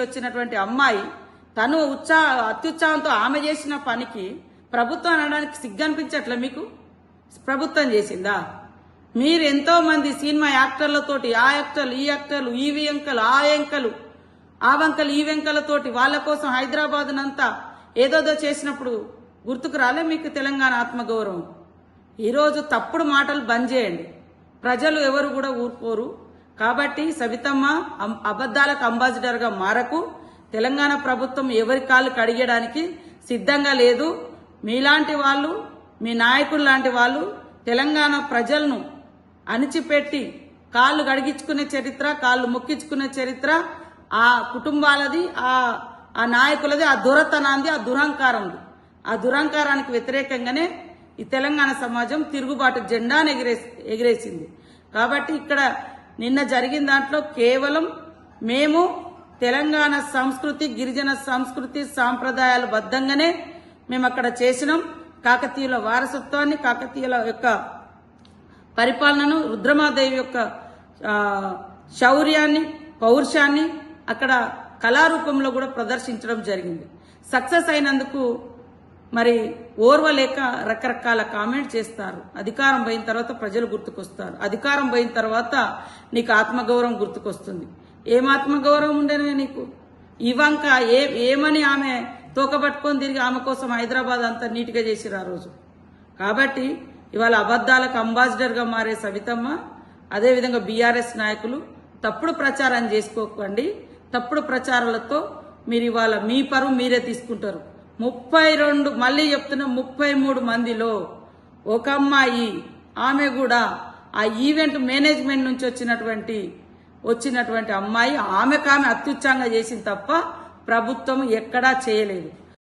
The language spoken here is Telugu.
నుంచి వచ్చినటువంటి అమ్మాయి తను ఉత్సాహ అత్యుత్సాహంతో ఆమె చేసిన పనికి ప్రభుత్వం అనడానికి సిగ్గనిపించట్లే మీకు? ప్రభుత్వం చేసిందా? మీరు ఎంతో మంది సినిమా యాక్టర్లతోటి ఆ యాక్టర్లు ఈ యాక్టర్లు ఈ వెంకలు ఆ వెంకలు ఆ వంకలు ఈ వెంకలతోటి వాళ్ళ కోసం హైదరాబాద్ నంతా ఏదోదో చేసినప్పుడు గుర్తుకు రాలే మీకు తెలంగాణ ఆత్మగౌరవం? ఈరోజు తప్పుడు మాటలు బంద్ చేయండి. ప్రజలు ఎవరు కూడా ఊరుకోరు. కాబట్టి సవితమ్మ అబద్దాలకు అబద్ధాలకు అంబాసిడర్గా మారకు తెలంగాణ ప్రభుత్వం ఎవరి కాళ్ళు కడిగడానికి సిద్ధంగా లేదు. మీలాంటి వాళ్ళు మీ నాయకులు లాంటి వాళ్ళు తెలంగాణ ప్రజలను అణిచిపెట్టి కాళ్ళు గడిగించుకునే చరిత్ర కాళ్ళు మొక్కించుకునే చరిత్ర ఆ కుటుంబాలది ఆ ఆ నాయకులది ఆ దురతనాంది ఆ దురహంకారంది. ఆ దురహంకారానికి వ్యతిరేకంగానే ఈ తెలంగాణ సమాజం తిరుగుబాటు జెండాను ఎగిరేసి ఎగిరేసింది. కాబట్టి ఇక్కడ నిన్న జరిగిన దాంట్లో కేవలం మేము తెలంగాణ సంస్కృతి గిరిజన సంస్కృతి సాంప్రదాయాల బద్ధంగానే మేము అక్కడ చేసినాం. కాకతీయుల వారసత్వాన్ని కాకతీయుల యొక్క పరిపాలనను రుద్రమాదేవి యొక్క శౌర్యాన్ని పౌరుషాన్ని అక్కడ కళారూపంలో కూడా ప్రదర్శించడం జరిగింది. సక్సెస్ అయినందుకు మరి ఓర్వలేక రకరకాల కామెంట్ చేస్తారు. అధికారం పోయిన తర్వాత ప్రజలు గుర్తుకొస్తారు. అధికారం పోయిన తర్వాత నీకు ఆత్మగౌరవం గుర్తుకొస్తుంది. ఏం ఆత్మగౌరవం ఉండేనే నీకు? ఇవంక ఏ ఏమని ఆమె తోకబట్టుకొని తిరిగి ఆమె కోసం హైదరాబాద్ అంతా నీట్గా చేసిరు ఆ రోజు? కాబట్టి ఇవాళ అబద్ధాలకు అంబాసిడర్గా మారే సవితమ్మ అదేవిధంగా బీఆర్ఎస్ నాయకులు తప్పుడు ప్రచారం చేసుకోకండి. తప్పుడు ప్రచారాలతో మీరు ఇవాళ మీ పరువు మీరే తీసుకుంటారు. ముప్పై రెండు మళ్ళీ చెప్తున్న ముప్పై మూడు మందిలో ఒక అమ్మాయి ఆమె కూడా ఆ ఈవెంట్ మేనేజ్మెంట్ నుంచి వచ్చినటువంటి వచ్చినటువంటి అమ్మాయి ఆమెకు ఆమె అత్యుత్సాహంగా చేసింది తప్ప ప్రభుత్వం ఎక్కడా చేయలేదు.